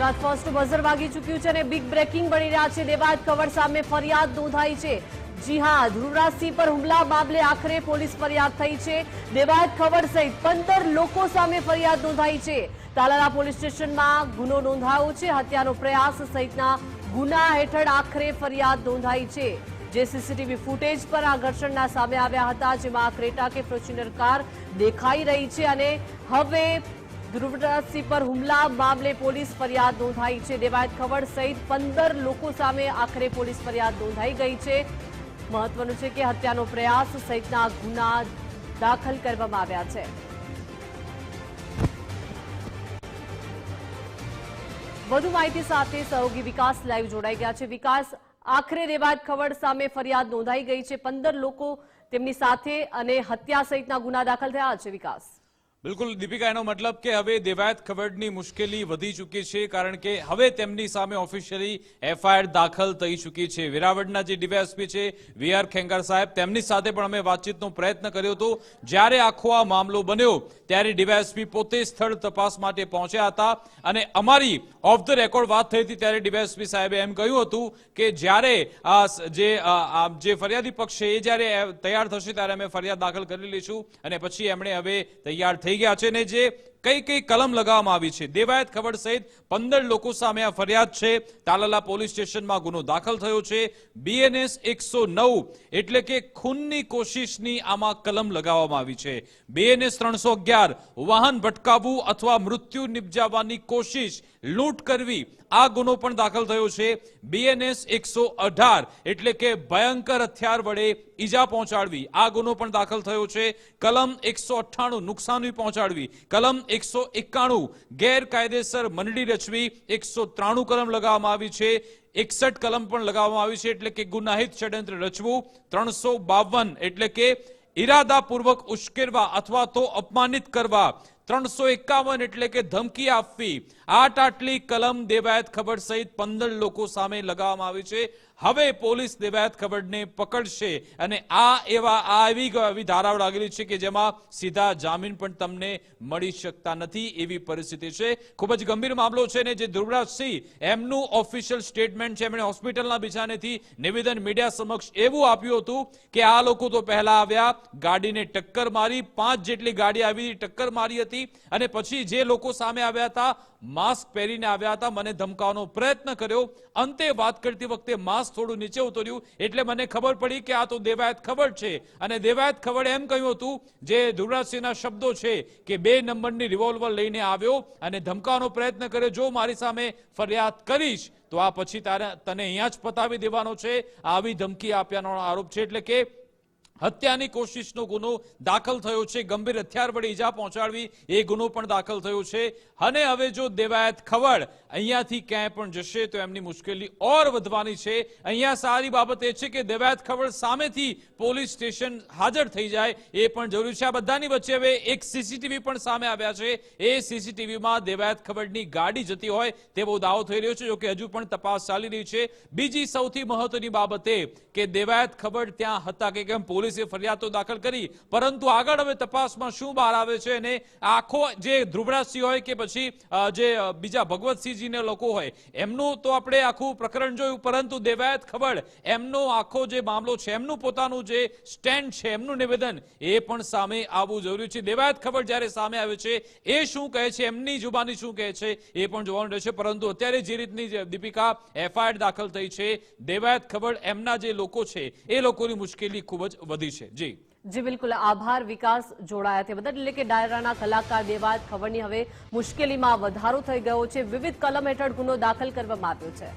Gujarat first buzzer વાગી ચૂક્યું છે અને બિગ બ્રેકિંગ બની રહ્યા છે. દેવાદ કવર સામે ફરિયાદ નોંધાઈ છે. જી હા ધ્રુવરાજસિંહ પર હુમલા મામલે આખરે પોલીસ ફરિયાદ થઈ છે. દેવાયત ખબર સહિત પંદર લોકો સામે ફરિયાદ નોંધાઈ છે. તાલાલા પોલીસ સ્ટેશનમાં ગુનો નોંધાયો છે. હત્યાનો પ્રયાસ સહિતના ગુના હેઠળ આખરે ફરિયાદ નોંધાઈ છે. જે સીસીટીવી ફૂટેજ પર આ ઘર્ષણના સામે આવ્યા હતા, જેમાં ક્રેટા કે ફોર્ચ્યુનર કાર દેખાઈ રહી છે અને હવે ધ્રુવરાજસિંહ પર હુમલા મામલે પોલીસ ફરિયાદ નોંધાઈ છે. દેવાયત ખબર સહિત પંદર લોકો સામે આખરે પોલીસ ફરિયાદ નોંધાઈ ગઈ છે. મહત્વનું છે કે હત્યાનો પ્રયાસ સહિતના ગુના દાખલ કરવામાં આવ્યા છે. વધુ માહિતી સાથે સહયોગી વિકાસ લાઈવ જોડાઈ ગયા છે. વિકાસ આખરે દેવાયત ખબર સામે ફરિયાદ નોંધાઈ ગઈ છે. પંદર લોકો તેમની સાથે અને હત્યા સહિતના ગુના દાખલ થયા છે, વિકાસ. બિલકુલ, દીપિકા, એનો મતલબ કે હવે દેવાયત ખવડની મુશ્કેલી વધી ચૂકી છે, કારણ કે હવે તેમની સામે ઓફિશિયલી એફઆઈઆર દાખલ થઈ ચૂકી છે. વેરાવળના જે ડીવાયએસપી છે, વી આર ખેંગર સાહેબ, તેમની સાથે પણ અમે વાતચીતનો પ્રયત્ન કર્યો હતો. જ્યારે આખો આ મામલો બન્યો, ત્યારે ડીવાયએસપી પોતે સ્થળ તપાસ માટે પહોંચ્યા હતા. અને અમારી ઓફ ધ રેકોર્ડ વાત થઈ હતી, ત્યારે ડીવાયએસપી સાહેબે એમ કહ્યું હતું કે જ્યારે જે જે ફરિયાદી પક્ષ છે, એ જ્યારે તૈયાર થશે, ત્યારે અમે ફરિયાદ દાખલ કરી લઈશું. અને પછી એમણે હવે તૈયાર થઈ ગયા છે ને જે કઈ કઈ કલમ લગાવવામાં આવી છે? દેવાયત ખબર સહિત પંદર લોકો સામે આ ફરિયાદ છે. તાલાલા પોલીસ સ્ટેશનમાં ગુનો દાખલ થયો છે. બીએનએસ એકસો નવ એટલે કે ખૂનની કોશિશની આમાં કલમ લગાવવામાં આવી છે. બીએનએસ ત્રણસો અગિયાર વાહન ભટકાવવું અથવા મૃત્યુ નિપજાવવાની કોશિશ લૂંટ કરવી, આ ગુનો પણ દાખલ થયો છે. બીએનએસ એકસો અઢાર એટલે કે ભયંકર હથિયાર વડે ઈજા પહોંચાડવી, આ ગુનો પણ દાખલ થયો છે. કલમ એકસો અઠ્ઠાણું નુકસાની પહોંચાડવી, કલમ એકસો એકાણું ગેરકાયદેસર મંડળી રચવી, એકસો ત્રાણું કલમ લગાવવામાં આવી છે, એકસઠ કલમ પણ લગાવવામાં આવી છે, એટલે કે ગુનાહિત ષડયંત્ર રચવું, ત્રણસો બાવન એટલે કે ઈરાદાપૂર્વક ઉશ્કેરવા અથવા તો અપમાનિત કરવા, ત્રણસો એકાવન એટલે કે ધમકી આપવી. આટ આટલી કલમ દેવાયત ખબર સહિત પંદર લોકો સામે લગાવવામાં આવી છે. હવે પોલીસ દેવાયત ખબરને પકડશે અને આ એવા આ એવી એવી ધારાઓ લાગેલી છે કે જેમાં સીધા જામીન પણ તમને મળી શકતા નથી એવી પરિસ્થિતિ છે. ખૂબ જ ગંભીર મામલો છે ને જે ધ્રુવરાજસિંહ એમનું ઓફિશિયલ સ્ટેટમેન્ટ છે. એમણે હોસ્પિટલના બિછાનેથી નિવેદન મીડિયા સમક્ષ એવું આપ્યું હતું કે આ લોકો તો પહેલા આવ્યા, ગાડીને ટક્કર મારી, પાંચ જેટલી ગાડી આવી, ટક્કર મારી હતી અને પછી જે લોકો સામે આવ્યા હતા માસ્ક પહેરીને આવ્યા હતા. મને ધમકાવવાનો પ્રયત્ન કર્યો. અંતે વાત કરતી વખતે માસ્ક થોડું નીચે ઉતર્યું. એટલે મને ખબર પડી કે આ તો દેવાયત ખબર છે. અને દેવાયત ખબર એમ કહ્યું હતું જે ધ્રુવરાજસિંહના શબ્દો છે કે બે નંબરની રિવોલ્વર લઈને આવ્યો અને ધમકાવવાનો પ્રયત્ન કર્યો. જો મારી સામે ફરિયાદ કરીશ, તો આ પછી તારે તને અહીંયા જ પતાવી દેવાનો છે. આવી ધમકી આપ્યાનો આરોપ છે. એટલે કે હત્યાની કોશિશનો ગુનો દાખલ થયો છે. ગંભીર હથિયાર વડે ઈજા પહોંચાડવી એ ગુનો પણ દાખલ થયો છે. અને હવે જો દેવાયત ખવડ અહીંયાથી ક્યાંય પણ જશે તો એમની મુશ્કેલી ઓર વધવાની છે. અહીંયા સારી બાબત એ છે કે દેવાયત ખવડ સામેથી પોલીસ સ્ટેશન હાજર થઈ જાય એ પણ જરૂરી છે. આ બધાની વચ્ચે હવે એક સીસીટીવી પણ સામે આવ્યા છે. એ સીસીટીવીમાં દેવાયત ખવડની ગાડી જતી હોય તેવો દાવો થઈ રહ્યો છે, જોકે હજુ પણ તપાસ ચાલી રહી છે. બીજી સૌથી મહત્વની બાબત કે દેવાયત ખબર ત્યાં હતા કે કેમ? પોલીસે ફરિયાદ ફરિયાદો દાખલ કરી. પરંતુ આગળ હવે તપાસમાં શું બહાર આવે છે અને આખો જે ધ્રુવરાજસિંહ હોય કે પછી જે બીજા ભગવતસિંહજીને લોકો હોય, એમનું તો આપણે આખું પ્રકરણ જોયું. પરંતુ દેવાયત ખબર, એમનો આખો જે મામલો છે, એમનું પોતાનું જે સ્ટેન્ડ છે, એમનું નિવેદન, એ પણ સામે આવવું જરૂરી છે. દેવાયત ખબર જ્યારે સામે આવે છે, એ શું કહે છે, એમની જુબાની શું કહે છે, એ પણ જોવાનું રહેશે. પરંતુ અત્યારે જે રીતની દીપિકા એફઆઈઆર દાખલ થઈ છે, દેવાયત ખબર એમના જે લોકો છે, એ લોકોની મુશ્કેલી ખૂબ જ વધી છે. જી. જી, બિલકુલ. આભાર વિકાસ જોડાયા તે બદલ. એટલે કે ડાયરાના કલાકાર દેવાયત ખબરની હવે મુશ્કેલીમાં વધારો થઈ ગયો છે. વિવિધ કલમ હેઠળ ગુનો દાખલ કરવામાં આવ્યો છે.